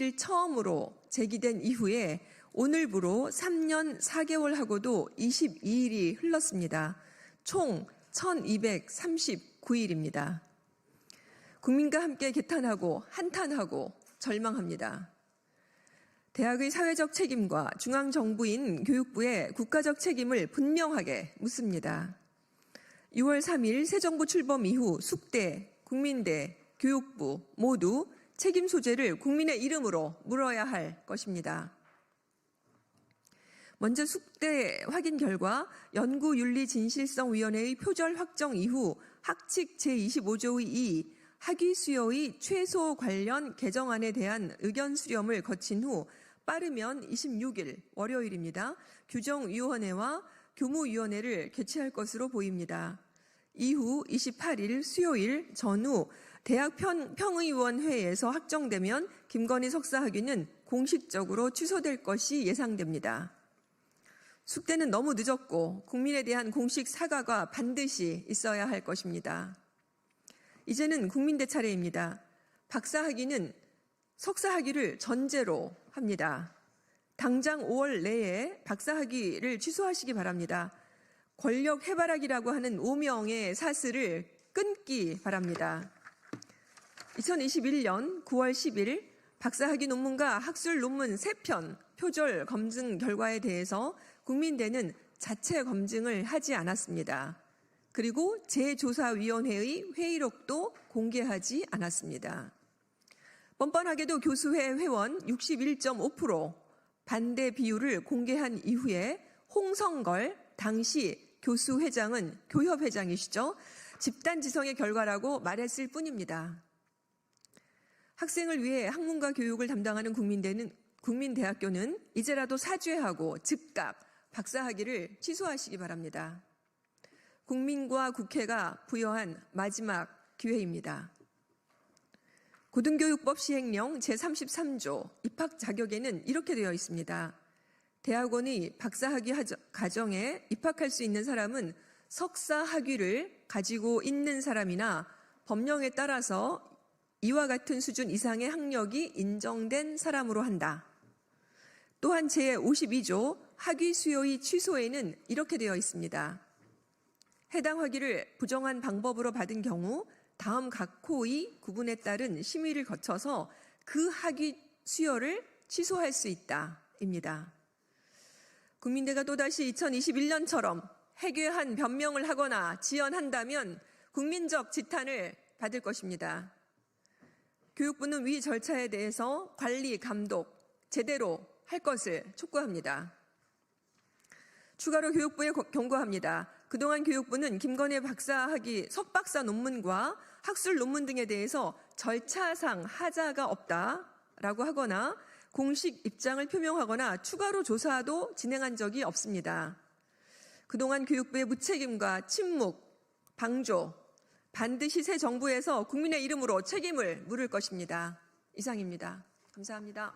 일 처음으로 제기된 이후에 오늘부로 3년 4개월하고도 22일이 흘렀습니다. 총 1239일입니다. 국민과 함께 개탄하고 한탄하고 절망합니다. 대학의 사회적 책임과 중앙정부인 교육부의 국가적 책임을 분명하게 묻습니다. 6월 3일 새 정부 출범 이후 숙대, 국민대, 교육부 모두 책임 소재를 국민의 이름으로 물어야 할 것입니다. 먼저 숙대 확인 결과 연구윤리진실성위원회의 표절 확정 이후 학칙 제25조의 2 학위 수요의 최소 관련 개정안에 대한 의견 수렴을 거친 후 빠르면 26일 월요일입니다. 규정위원회와 교무위원회를 개최할 것으로 보입니다. 이후 28일 수요일 전후 대학 평, 평의원회에서 확정되면 김건희 석사 학위는 공식적으로 취소될 것이 예상됩니다. 숙대는 너무 늦었고 국민에 대한 공식 사과가 반드시 있어야 할 것입니다. 이제는 국민대 차례입니다. 박사 학위는 석사 학위를 전제로 합니다. 당장 5월 내에 박사 학위를 취소하시기 바랍니다. 권력 해바라기라고 하는 오명의 사슬을 끊기 바랍니다. 2021년 9월 10일 박사학위 논문과 학술 논문 3편 표절 검증 결과에 대해서 국민대는 자체 검증을 하지 않았습니다. 그리고 재조사위원회의 회의록도 공개하지 않았습니다. 뻔뻔하게도 교수회 회원 61.5% 반대 비율을 공개한 이후에 홍성걸 당시 교수회장은 교협회장이시죠. 집단지성의 결과라고 말했을 뿐입니다. 학생을 위해 학문과 교육을 담당하는 국민대는, 국민대학교는 이제라도 사죄하고 즉각 박사학위를 취소하시기 바랍니다. 국민과 국회가 부여한 마지막 기회입니다. 고등교육법 시행령 제33조 입학 자격에는 이렇게 되어 있습니다. 대학원이 박사학위 과정에 입학할 수 있는 사람은 석사 학위를 가지고 있는 사람이나 법령에 따라서 이와 같은 수준 이상의 학력이 인정된 사람으로 한다. 또한 제52조 학위 수요의 취소에는 이렇게 되어 있습니다. 해당 학위를 부정한 방법으로 받은 경우 다음 각 호의 구분에 따른 심의를 거쳐서 그 학위 수요를 취소할 수 있다. 입니다. 국민대가 또다시 2021년처럼 해괴한 변명을 하거나 지연한다면 국민적 지탄을 받을 것입니다. 교육부는 위 절차에 대해서 관리, 감독 제대로 할 것을 촉구합니다. 추가로 교육부에 경고합니다. 그동안 교육부는 김건희 박사학위 석박사 논문과 학술 논문 등에 대해서 절차상 하자가 없다라고 하거나 공식 입장을 표명하거나 추가로 조사도 진행한 적이 없습니다. 그동안 교육부의 무책임과 침묵, 방조, 반드시 새 정부에서 국민의 이름으로 책임을 물을 것입니다. 이상입니다. 감사합니다.